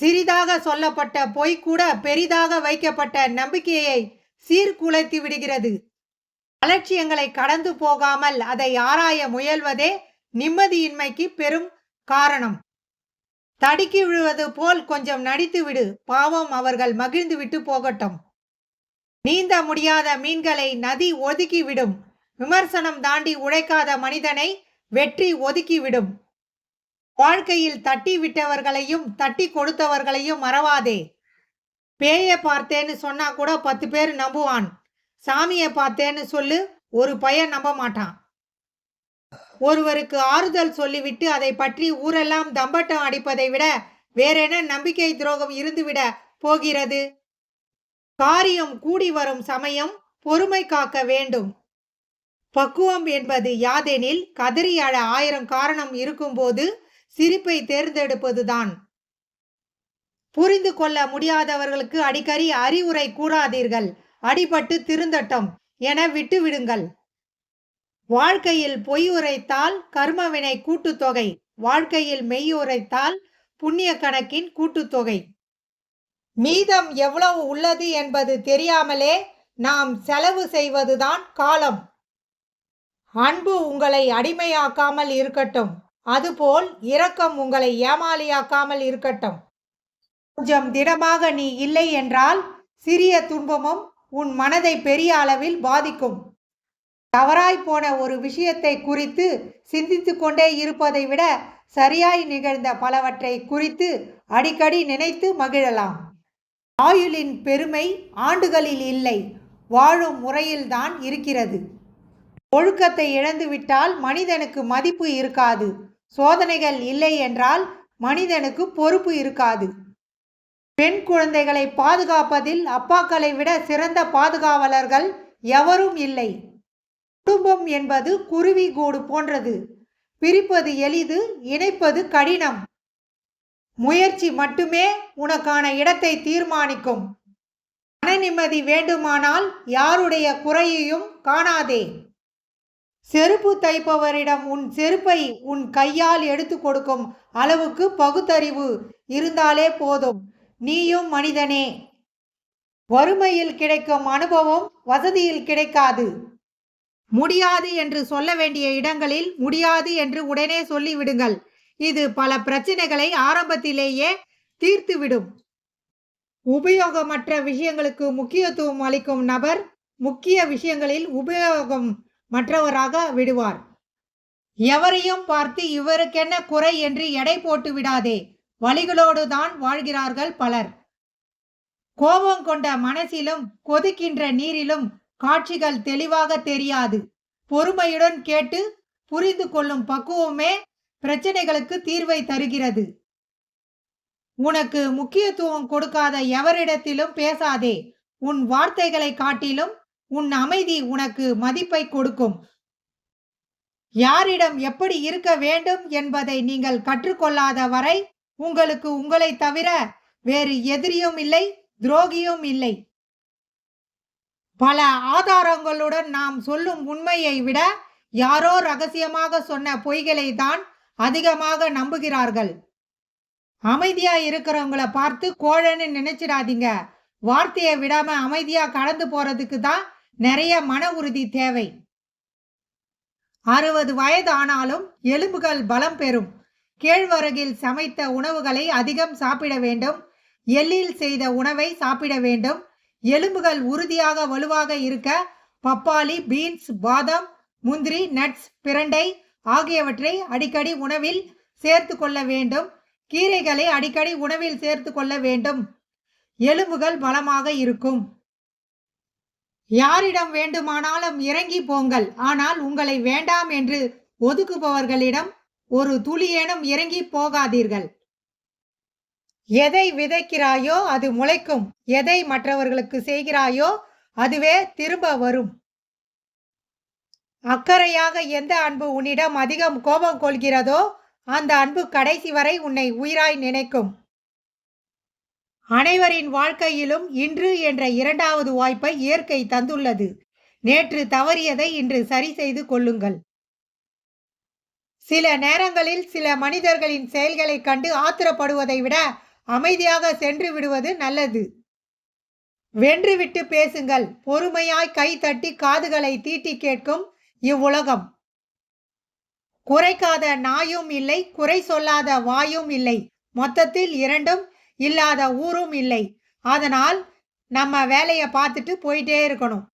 சிறிதாக சொல்லப்பட்ட பொய் கூட பெரிதாக வைக்கப்பட்ட நம்பிக்கையை சீர்குலைத்து விடுகிறது. அலட்சியங்களை கடந்து போகாமல் அதை ஆராய முயல்வதே நிம்மதியின்மைக்கு பெரும் காரணம். தடுக்கி விழுவது போல் கொஞ்சம் நடித்து விடு பாவம் அவர்கள் மகிழ்ந்து விட்டு போகட்டும். நீந்த முடியாத மீன்களை நதி ஒதுக்கிவிடும் விமர்சனம் தாண்டி உழைக்காத மனிதனை வெற்றி ஒதுக்கிவிடும் வாழ்க்கையில் தட்டி விட்டவர்களையும் தட்டி கொடுத்தவர்களையும் மறவாதே. பேயை பார்த்தேன்னு சொன்னா கூட பத்து பேர் நம்புவான். சாமியை பார்த்தேன்னு சொல்லு ஒரு பையன் நம்ப மாட்டான். ஒருவருக்கு ஆறுதல் சொல்லிவிட்டு அதை பற்றி ஊரெல்லாம் தம்பட்டம் அடிப்பதை விட வேறென்ன நம்பிக்கை துரோகம் இருந்துவிட போகிறது? காரியம் கூடி வரும் சமயம் பொறுமை காக்க வேண்டும். பக்குவம் என்பது யாதெனில் கதறி அழ ஆயிரம் காரணம் இருக்கும்போது சிரிப்பை தேர்ந்தெடுப்பதுதான். புரிந்து கொள்ள முடியாதவர்களுக்கு அடிக்கடி அறிவுரை கூறாதீர்கள். அடிபட்டு திருந்தட்டும். என விட்டுவிடுங்கள். வாழ்க்கையில் பொய் உரைத்தால் கர்மவினை கூட்டுத்தொகை. வாழ்க்கையில் மெய் உரைத்தால் புண்ணிய கணக்கின் கூட்டுத்தொகை. மீதம் எவ்வளவு உள்ளது என்பது தெரியாமலே நாம் செலவு செய்வதுதான் காலம். அன்பு உங்களை அடிமையாக்காமல் இருக்கட்டும். அதுபோல் இரக்கம் உங்களை ஏமாளியாக்காமல் இருக்கட்டும். கொஞ்சம் திடமாக நீ இல்லை என்றால் சிறிய துன்பமும் உன் மனதை பெரிய அளவில் பாதிக்கும். தவறாய் போன ஒரு விஷயத்தை குறித்து சிந்தித்து கொண்டே இருப்பதை விட சரியாய் நிகழ்ந்த பலவற்றை குறித்து அடிக்கடி நினைத்து மகிழலாம். ஆயுளின் பெருமை ஆண்டுகளில் இல்லை வாழும் முறையில்தான் இருக்கிறது. ஒழுக்கத்தை இழந்துவிட்டால் மனிதனுக்கு மதிப்பு இருக்காது. சோதனைகள் இல்லை என்றால் மனிதனுக்கு பொறுப்பு இருக்காது. பெண் குழந்தைகளை பாதுகாப்பதில் அப்பாக்களை விட சிறந்த பாதுகாவலர்கள் எவரும் இல்லை. குடும்பம் என்பது குருவி கூடு போன்றது. பிரிப்பது எளிது இணைப்பது கடினம். முயற்சி மட்டுமே உனக்கான இடத்தை தீர்மானிக்கும். மன நிம்மதி வேண்டுமானால் யாருடைய குறையையும் காணாதே. செருப்பு தைப்பவரிடம் உன் செருப்பை உன் கையால் எடுத்து கொடுக்கும் அளவுக்கு பகுத்தறிவு இருந்தாலே போதும். நீயும் மனிதனே. வறுமையில் கிடைக்கும் அனுபவம் வசதியில் கிடைக்காது. முடியாது என்று சொல்ல வேண்டிய இடங்களில் முடியாது என்று உடனே சொல்லிவிடுங்கள். இது பல பிரச்சனைகளை ஆரம்பத்திலேயே தீர்த்துவிடும். உபயோகமற்ற விஷயங்களுக்கு முக்கியத்துவம் அளிக்கும் நபர் முக்கிய விஷயங்களில் உபயோகம் மற்றவராக விடுவார். எவரையும் பார்த்து இவருக்கென்ன குறை என்று எடை போட்டு விடாதே. வழிகளோடு தான் வாழ்கிறார்கள் பலர். கோபம் கொண்ட மனசிலும் கொதிக்கின்ற நீரிலும் காட்சிகள் தெளிவாக தெரியாது. பொறுமையுடன் கேட்டு புரிந்து கொள்ளும் பக்குவமே பிரச்சனைகளுக்கு தீர்வை தருகிறது. உனக்கு முக்கியத்துவம் கொடுக்காத எவரிடத்திலும் பேசாதே. உன் வார்த்தைகளை காட்டிலும் உன் அமைதி உனக்கு மதிப்பை கொடுக்கும். யாரிடம் எப்படி இருக்க வேண்டும் என்பதை நீங்கள் கற்றுக்கொள்ளாத வரை உங்களுக்கு உங்களை தவிர வேறு எதிரியும் இல்லை துரோகியும் இல்லை. பல ஆதாரங்களுடன் நாம் சொல்லும் உண்மையை விட யாரோ ரகசியமாக சொன்ன பொய்களை தான் அதிகமாக நம்புகிறார்கள். அமைதியா இருக்கிறவங்கள பார்த்து கோழன்னு நினைச்சிடாதீங்க. வார்த்தையை விடாம அமைதியா கடந்து போறதுக்கு தான் நிறைய மன உறுதி தேவை. அறுபது வயது ஆனாலும் எலும்புகள் பலம் பெறும். கேழ்வரகில் சமைத்த உணவுகளை அதிகம் சாப்பிட வேண்டும். எள்ளில் செய்த உணவை சாப்பிட வேண்டும். எலும்புகள் உறுதியாக வலுவாக இருக்க பப்பாளி பீன்ஸ் பாதாம் முந்திரி நட்ஸ் பிரண்டை ஆகியவற்றை அடிக்கடி உணவில் சேர்த்து கொள்ள வேண்டும். கீரைகளை அடிக்கடி உணவில் சேர்த்து கொள்ள வேண்டும். எலும்புகள் பலமாக இருக்கும். யாரிடம் வேண்டுமானாலும் இறங்கி போங்கள். ஆனால் உங்களை வேண்டாம் என்று ஒதுக்குபவர்களிடம் ஒரு துளியேனும் இறங்கி போகாதீர்கள். எதை விதைக்கிறாயோ அது முளைக்கும். எதை மற்றவர்களுக்கு செய்கிறாயோ அதுவே திரும்ப வரும். அக்கறையாக எந்த அன்பு உன்னிடம் அதிகம் கோபம் கொள்கிறதோ அந்த அன்பு கடைசி வரை உன்னை உயிராய் நினைக்கும். அனைவரின் வாழ்க்கையிலும் இன்று என்ற இரண்டாவது வாய்ப்பை இயற்கை தந்துள்ளது. நேற்று தவறியதை இன்று சரி செய்து கொள்ளுங்கள். சில நேரங்களில் சில மனிதர்களின் செயல்களை கண்டு ஆத்திரப்படுவதை விட அமைதியாக சென்று விடுவது நல்லது. வென்றுவிட்டு பேசுங்கள். பொறுமையாய் கை தட்டி காதுகளை தீட்டி கேட்கும் இவ்வுலகம். குறைக்காத நாயும் இல்லை குறை சொல்லாத வாயும் இல்லை. மொத்தத்தில் இரண்டும் இல்லாத ஊரும் இல்லை. அதனால் நம்ம வேலையை பார்த்துட்டு போயிட்டே இருக்கணும்.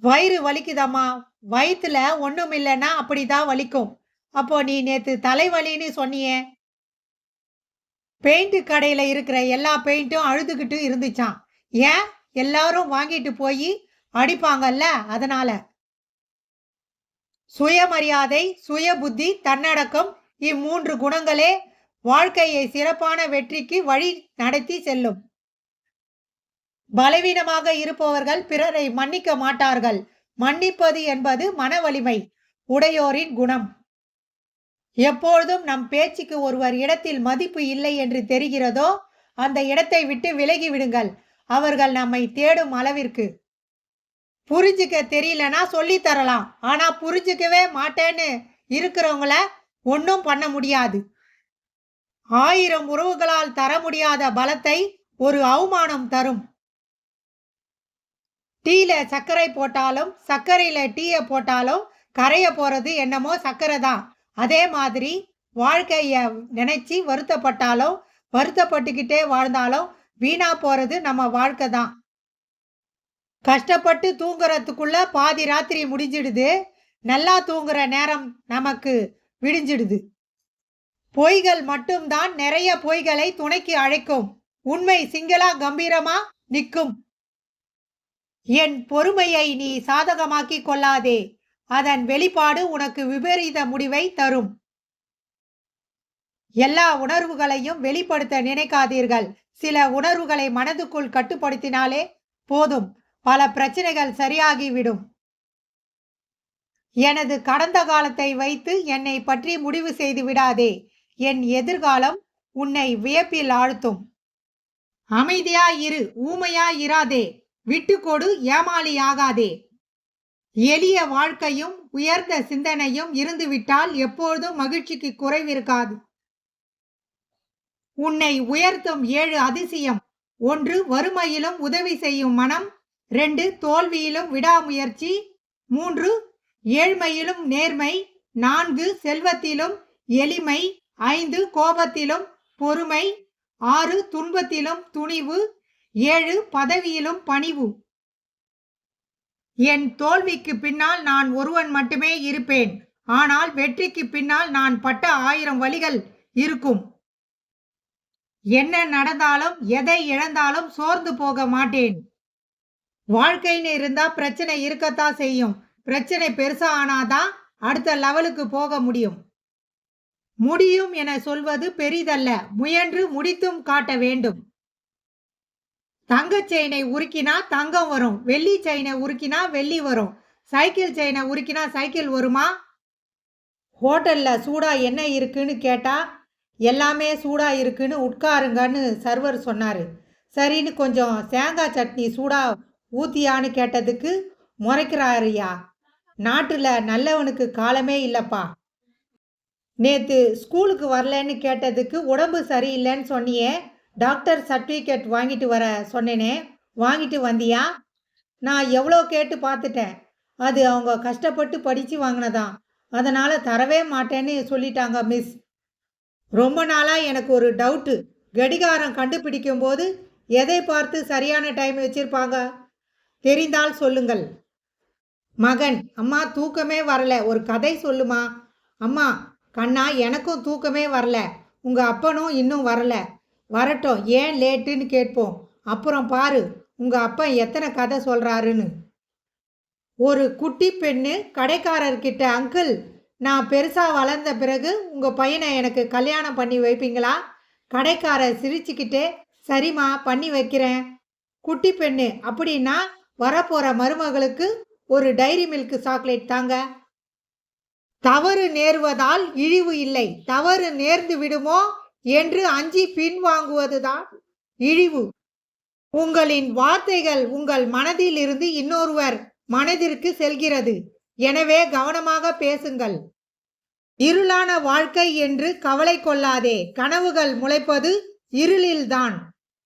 வயிறு வலிக்குதம்மா. வயிற்றுல ஒன்றும் இல்லைன்னா அப்படிதான் வலிக்கும். அப்போ நீ நேத்து தலைவலின்னு சொன்னியே. பெயிண்ட் கடையில இருக்கிற எல்லா பெயிண்ட்டும் அழுதுகிட்டு இருந்துச்சாம். ஏன்? எல்லாரும் வாங்கிட்டு போய் அடிப்பாங்கல்ல அதனால. சுயமரியாதை சுய புத்தி தன்னடக்கம் இம்மூன்று குணங்களே வாழ்க்கையை சிறப்பான வெற்றிக்கு வழி நடத்தி செல்லும். பலவீனமாக இருப்பவர்கள் பிறரை மன்னிக்க மாட்டார்கள். மன்னிப்பது என்பது மன வலிமை உடையோரின் குணம். எப்பொழுதும் நம் பேச்சுக்கு ஒருவர் இடத்தில் மதிப்பு இல்லை என்று தெரிகிறதோ அந்த இடத்தை விட்டு விலகி விடுங்கள். அவர்கள் நம்மை தேடும் அளவிற்கு. புரிஞ்சுக்க தெரியலனா சொல்லி தரலாம். ஆனா புரிஞ்சுக்கவே மாட்டேன்னு இருக்கிறவங்கள ஒன்றும் பண்ண முடியாது. ஆயிரம் உறவுகளால் தர முடியாத பலத்தை ஒரு அவமானம் தரும். டீல சர்க்கரை போட்டாலும் சர்க்கரையில டீயை போட்டாலும் கரைய போறது என்னமோ சர்க்கரை தான். அதே மாதிரி வாழ்க்கைய நினைச்சு வருத்தப்பட்டாலும் வருத்தப்பட்டுக்கிட்டே வாழ்ந்தாலும் வீணா போறது நம்ம வாழ்க்கை தான். கஷ்டப்பட்டு தூங்குறதுக்குள்ள பாதி ராத்திரி முடிஞ்சிடுது. நல்லா தூங்குற நேரம் நமக்கு விடிஞ்சிடுது. பொய்கள் மட்டும்தான் நிறைய பொய்களை துணைக்கு அழைக்கும். உண்மை சிங்களா கம்பீரமா நிற்கும். என் பொறுமையை நீ சாதகமாக்கிக் கொள்ளாதே. அதன் வெளிப்பாடு உனக்கு விபரீத முடிவை தரும். எல்லா உணர்வுகளையும் வெளிப்படுத்த நினைக்காதீர்கள். சில உணர்வுகளை மனதுக்குள் கட்டுப்படுத்தினாலே போதும். பல பிரச்சனைகள் சரியாகிவிடும். எனது கடந்த காலத்தை வைத்து என்னை பற்றி முடிவு செய்து விடாதே. என் எதிர்காலம் உன்னை வியப்பில் ஆழ்த்தும். அமைதியாயிரு ஊமையாயிராதே விட்டுக்கொடு ஏமாளியாகாதே. எளிய வாழ்க்கையும் உயர்ந்த சிந்தனையும் இருந்துவிட்டால் எப்பொழுதும் மகிழ்ச்சிக்கு குறைவிருக்காது. உன்னை உயர்த்தும் ஏழு அதிசயம். ஒன்று வறுமையிலும் உதவி செய்யும் மனம். ரெண்டு தோல்வியிலும் விடாமுயற்சி. மூன்று ஏழ்மையிலும் நேர்மை. நான்கு செல்வத்திலும் எளிமை. ஐந்து கோபத்திலும் பொறுமை ஆறு துன்பத்திலும் துணிவு ஏழு பதவியிலும் பணிவு. என் தோல்விக்கு பின்னால் நான் ஒருவன் மட்டுமே இருப்பேன். ஆனால் வெற்றிக்கு பின்னால் நான் பட்ட ஆயிரம் வழிகள் இருக்கும். என்ன நடந்தாலும் எதை இழந்தாலும் சோர்ந்து போக மாட்டேன். வாழ்க்கைன்னு இருந்தா பிரச்சனை இருக்கத்தான் செய்யும். பிரச்சனை பெருசா ஆனாதான் அடுத்த லெவலுக்கு போக முடியும். முடியும் என சொல்வது பெரிதல்ல. முயன்று முடித்தும் காட்ட வேண்டும். தங்க செயினை உருக்கினா தங்கம் வரும். வெள்ளி செயினை உருக்கினா வெள்ளி வரும். சைக்கிள் செயினை உருக்கினா சைக்கிள் வருமா? ஹோட்டல்ல சூடா என்ன இருக்குன்னு கேட்டா எல்லாமே சூடா இருக்குன்னு உட்காருங்கன்னு சர்வர் சொன்னாரு. சரின்னு கொஞ்சம் தேங்காய் சட்னி சூடா ஊத்தியான்னு கேட்டதுக்கு முறைக்கிறாருயா நாட்டுல நல்லவனுக்கு காலமே இல்லப்பா. நேத்து ஸ்கூலுக்கு வரலன்னு கேட்டதுக்கு உடம்பு சரியில்லைன்னு சொன்னியே டாக்டர் சர்டிஃபிகேட் வாங்கிட்டு வர சொன்னேனே வாங்கிட்டு வந்தியா? நான் எவ்வளோ கேட்டு பார்த்துட்டேன். அது அவங்க கஷ்டப்பட்டு படித்து வாங்கினதான் அதனால் தரவே மாட்டேன்னு சொல்லிட்டாங்க மிஸ். ரொம்ப நாளாக எனக்கு ஒரு டவுட்டு. கடிகாரம் கண்டுபிடிக்கும் போது எதை பார்த்து சரியான டைம் வச்சுருப்பாங்க? தெரிந்தால் சொல்லுங்கள். மகன் அம்மா தூக்கமே வரல. ஒரு கதை சொல்லுமா? அம்மா கண்ணா எனக்கும் தூக்கமே வரல. உங்க அப்பனும் இன்னும் வரல. வரட்டும் ஏன் லேட்டுன்னு கேட்போம். அப்புறம் பாரு உங்க அப்பன் எத்தனை கதை சொல்றாருன்னு. ஒரு குட்டி பெண்ணு கடைக்காரர்கிட்ட அங்கிள் நான் பெருசா வளர்ந்த பிறகு உங்க பையனை எனக்கு கல்யாணம் பண்ணி வைப்பீங்களா? கடைக்காரர் சிரிச்சுக்கிட்டே சரிம்மா பண்ணி வைக்கிறேன். குட்டி பெண்ணு அப்படின்னா வரப்போற மருமகளுக்கு ஒரு டைரி மில்க் சாக்லேட் தாங்க. தவறு நேர்வதால் இழிவு இல்லை. தவறு நேர்ந்து விடுமோ என்று அஞ்சி பின்வாங்குவதுதான் இழிவு. உங்களின் வார்த்தைகள் உங்கள் மனதில் இருந்து இன்னொருவர் மனதிற்கு செல்கிறது. எனவே கவனமாக பேசுங்கள். இருளான வாழ்க்கை என்று கவலை கொள்ளாதே. கனவுகள் முளைப்பது இருளில்தான்.